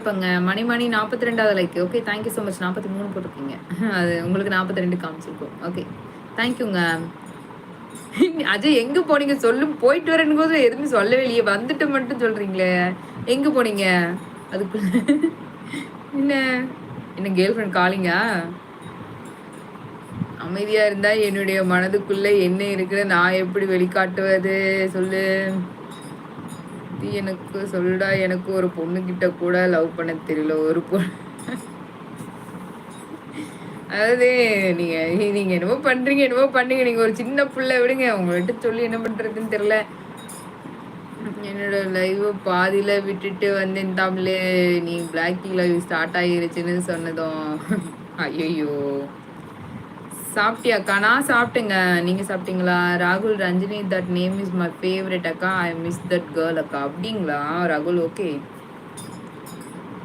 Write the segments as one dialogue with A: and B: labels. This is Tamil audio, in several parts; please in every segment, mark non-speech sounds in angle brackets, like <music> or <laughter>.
A: இப்போங்க மணி மணி நாற்பத்தி ரெண்டாவது like okay thank you so much நாற்பத்தி மூணு போட்டிருக்கீங்க. <laughs> அது உங்களுக்கு நாற்பத்தி ரெண்டு காமிச்சிருக்கோம் ஓகே தேங்க்யூங்க <laughs> அஜய் எங்க போனீங்க? சொல்லு போயிட்டு வரேன்னு போது எதுவுமே சொல்லவே இல்லையே. வந்துட்டு மட்டும் சொல்றீங்களே. எங்க போனீங்க? அதுக்குள்ள. <laughs> என்ன? என்ன கேர்ள் ஃப்ரெண்ட் காலிங்கா அமைதியா இருந்தா என்னுடைய மனதுக்குள்ள என்ன இருக்குன்னு நான் எப்படி வெளிக்காட்டுவது? சொல்லு. எனக்கு சொல்லுடா. எனக்கு ஒரு பொண்ணு கிட்ட கூட லவ் பண்ண தெரியல ஒரு பொண்ணு. அதாவது நீங்க நீங்க என்னமோ பண்றீங்க என்னமோ பண்ணுங்க. நீங்க ஒரு சின்ன பிள்ளை விடுங்க. உங்கள்கிட்ட சொல்லி என்ன பண்றதுன்னு தெரியல. என்னோட லைவ் பாதியில விட்டுட்டு வந்தேன் தமிழ். நீ பிளாக் லைவ் ஸ்டார்ட் ஆகிருச்சுன்னு சொன்னதும் ஐயோ சாப்பிட்டியாக்கா நான் சாப்பிட்டேங்க. நீங்கள் சாப்பிட்டீங்களா? ராகுல் Ranjini that name is my favourite அக்கா. ஐ மிஸ் தட் கேர்ள் அக்கா. அப்படிங்களா? ராகுல் ஓகே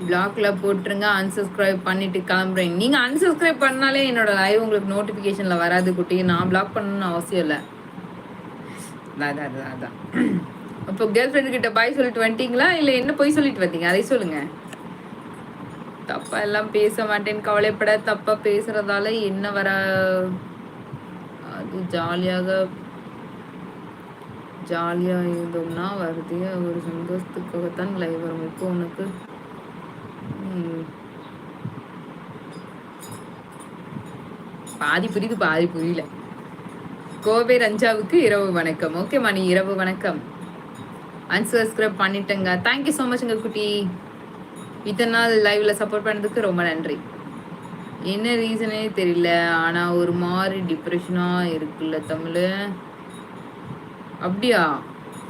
A: பிளாக்ல போட்டுருங்க அன்சப்ஸ்கிரைப் பண்ணிட்டு கிளம்புறேன். நீங்கள் அன்சப்ஸ்கிரைப் பண்ணாலே என்னோட லைவ் உங்களுக்கு நோட்டிஃபிகேஷனில் வராது குட்டி. நான் பிளாக் பண்ணணும்னு அவசியம் இல்லை. அதான் அதான் அதான் இப்போ கேர்ள் ஃப்ரெண்டு கிட்ட பாய் சொல்லிட்டு வந்துட்டீங்களா இல்லை என்ன போய் சொல்லிட்டு வந்தீங்க? அதை சொல்லுங்கள் தப்பா எல்லாம் பேச மாட்டேன் கவலைப்பட தப்பா பேசுறதால என்ன வர அது ஜாலியாக ஜாலியா இருந்தோம்னா வருது ஒரு சந்தோஷத்துக்காகத்தான் லைவ் வரும். இப்போ உனக்கு பாதி புரியுது பாதி புரியல. கோவை ரஞ்சாவுக்கு இரவு வணக்கம். ஓகே மணி இரவு வணக்கம். அன்சப்ஸ்கிரைப் பண்ணிட்டேங்க. தேங்க்யூ ஸோ மச்ங்க குட்டி. இத்தனை நாள் லைவ்ல சப்போர்ட் பண்ணதுக்கு ரொம்ப நன்றி. என்ன ரீசனே தெரியல. ஆனால் ஒரு மாதிரி டிப்ரெஷனாக இருக்குல்ல தமிழ். அப்படியா?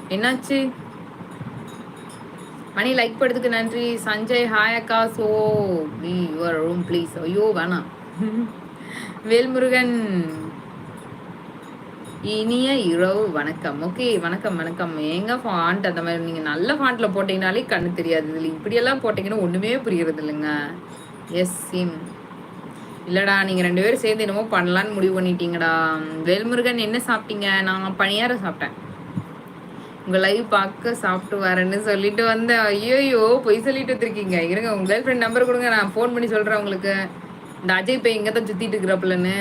A: என்னாச்சு? மணி லைக் படுறதுக்கு நன்றி. சஞ்சய் ஹாய் அக்கா. சோ யுவர் ரூம் ப்ளீஸ் ஐயோ வேணாம். <laughs> வேல்முருகன். இனிய இரவு வணக்கம். ஓகே வணக்கம் வணக்கம். எங்க ஃபாண்ட் அந்த மாதிரி? நீங்க நல்ல ஃபாண்ட்ல போட்டீங்கனாலே கண்ணு தெரியாது. இதுல இப்படியெல்லாம் போட்டீங்கன்னா ஒண்ணுமே புரியறது இல்லைங்க. எஸ் சிம் இல்லடா நீங்க ரெண்டு பேரும் சேர்ந்து என்னமோ பண்ணலான்னு முடிவு பண்ணிட்டீங்கடா. வேல்முருகன் என்ன சாப்பிட்டீங்க? நான் பணியார சாப்பிட்டேன். உங்க லைவ் பார்க்க சாப்பிட்டு வரேன்னு சொல்லிட்டு வந்தேன். ஐயோயோ பொய் சொல்லிட்டு வந்திருக்கீங்க. இருங்க உங்க கேர்ள் ஃப்ரெண்ட் நம்பர் கொடுங்க. நான் ஃபோன் பண்ணி சொல்றேன் உங்களுக்கு. இந்த அஜய் போய் இங்கே தான் சுத்திட்டு இருக்கிறப்பலன்னு.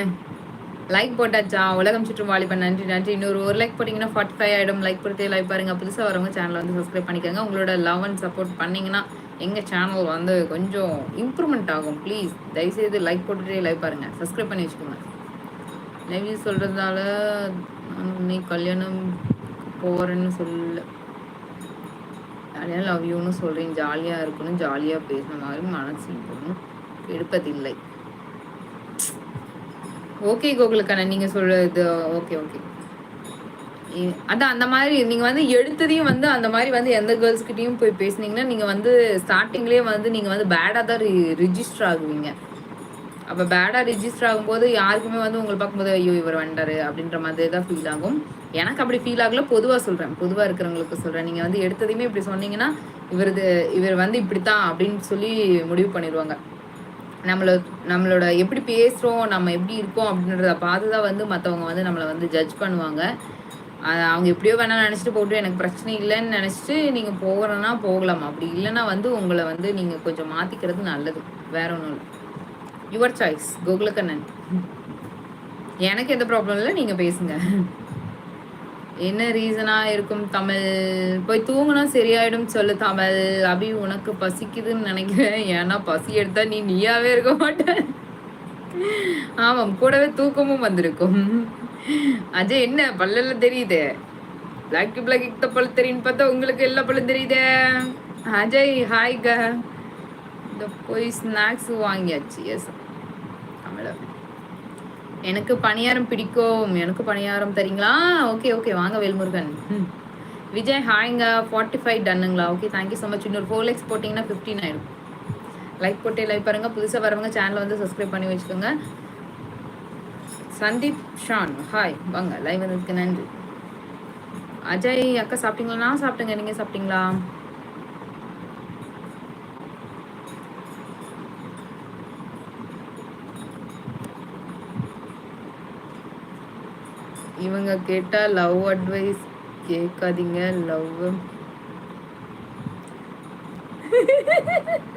A: லைக் போட்டாச்சா உலகம் சுற்றும் வாலிபன் நன்றி நன்றி. இன்னொரு ஒரு லைக் போட்டிங்கன்னா ஃபார்ட்டி ஃபைவ் ஆகிடும் லைக் கொடுத்தே லைக் பாருங்கள் புதுசாக வரவங்க சேனலை வந்து சப்ஸ்கிரைப் பண்ணிக்கோங்க. உங்களோட லவ் அண்ட் சப்போர்ட் பண்ணிங்கன்னா எங்கள் சேனல் வந்து கொஞ்சம் இம்ப்ரூவ்மெண்ட் ஆகும். ப்ளீஸ் தயவுசெய்து லைக் போட்டுகிட்டே லைக் பாருங்கள் சப்ஸ்கிரைப் பண்ணி வச்சுக்கோங்க. லைவ் சொல்கிறதுனால நீ கல்யாணம் போகிறேன்னு சொல்ல ஜாலியாக லவ் யூன்னு சொல்கிறேன் ஜாலியாக இருக்கணும். ஜாலியாக பேசுன மாதிரி மனசு எடுப்பதில்லை ஓகே கோகுலுக்கான நீங்கள் சொல்றது ஓகே ஓகே. அதான் அந்த மாதிரி நீங்கள் வந்து எடுத்ததையும் வந்து அந்த மாதிரி வந்து எந்த கேர்ள்ஸ்கிட்டையும் போய் பேசுனீங்கன்னா நீங்கள் வந்து ஸ்டார்டிங்லேயே வந்து நீங்கள் வந்து பேடாக தான் ரிஜிஸ்டர் ஆகுவீங்க. அப்போ பேடாக ரிஜிஸ்டர் ஆகும்போது யாருக்குமே வந்து உங்களை பார்க்கும்போது ஐயோ இவர் வண்டாரு அப்படின்ற மாதிரி தான் ஃபீல் ஆகும். எனக்கு அப்படி ஃபீல் ஆகல பொதுவாக சொல்கிறேன் பொதுவாக இருக்கிறவங்களுக்கு சொல்கிறேன் நீங்கள் வந்து எடுத்ததையுமே இப்படி சொன்னீங்கன்னா இவரது இவர் வந்து இப்படித்தான் அப்படின்னு சொல்லி முடிவு பண்ணிடுவாங்க. நம்மளை நம்மளோட எப்படி பேசுகிறோம் நம்ம எப்படி இருக்கோம் அப்படின்றத பார்த்து தான் வந்து மற்றவங்க வந்து நம்மளை வந்து ஜட்ஜ் பண்ணுவாங்க. அவங்க எப்படியோ வேணால் நினச்சிட்டு போட்டு எனக்கு பிரச்சனை இல்லைன்னு நினச்சிட்டு நீங்கள் போகிறனா போகலாம். அப்படி இல்லைன்னா வந்து உங்களை வந்து நீங்கள் கொஞ்சம் மாற்றிக்கிறது நல்லது. வேற ஒன்றும் இல்லை. Your choice Gokulakannan. எனக்கு எந்த ப்ராப்ளம் இல்லை நீங்கள் பேசுங்க. என்ன ரீசனா இருக்கும் தமிழ்? போய் தூங்கினா சரியாயிடும் சொல்லு தமிழ். அபி உனக்கு பசிக்குதுன்னு நினைக்கிறேன். ஏன்னா பசி எடுத்தா நீ நீயாவே இருக்க மாட்ட. ஆமாம் கூடவே தூக்கமும் வந்திருக்கும். அஜய் என்ன? பல்லெல்லாம் தெரியுது? பிளாக் பிளாக் இத்த பல் தெரியுன்னு பார்த்தா உங்களுக்கு எல்லா பல்லும் தெரியுதே? அஜய் ஹாய்க இந்த போய் ஸ்நாக்ஸ் வாங்கியாச்சு. எஸ் தமிழ எனக்கு பணியாரம் பிடிக்கும். எனக்கு பணியாரம் தரீங்களா? Okay okay. வாங்க வேல்முருகன். விஜய் ஹாய்ங்க. Forty five டன்னுங்களா okay thank you so much இன்னொரு ஃபோர் லைக்ஸ் போட்டிங்கன்னா ஃபிஃப்டின் ஆயிடும். லைக் போட்டே லைக் பாருங்கள் புதுசாக வரவங்க சேனலை வந்து சப்ஸ்கிரைப் பண்ணி வச்சுக்கோங்க. சந்தீப் ஷான் ஹாய் வாங்க லைவ் வந்ததுக்கு நன்றி. அஜய் அக்கா சாப்பிட்டீங்களா? நான் சாப்பிட்டேங்க. நீங்கள் சாப்பிட்டீங்களா? இவங்க கேட்டால் லவ் அட்வைஸ் கேட்காதீங்க லவ் <laughs>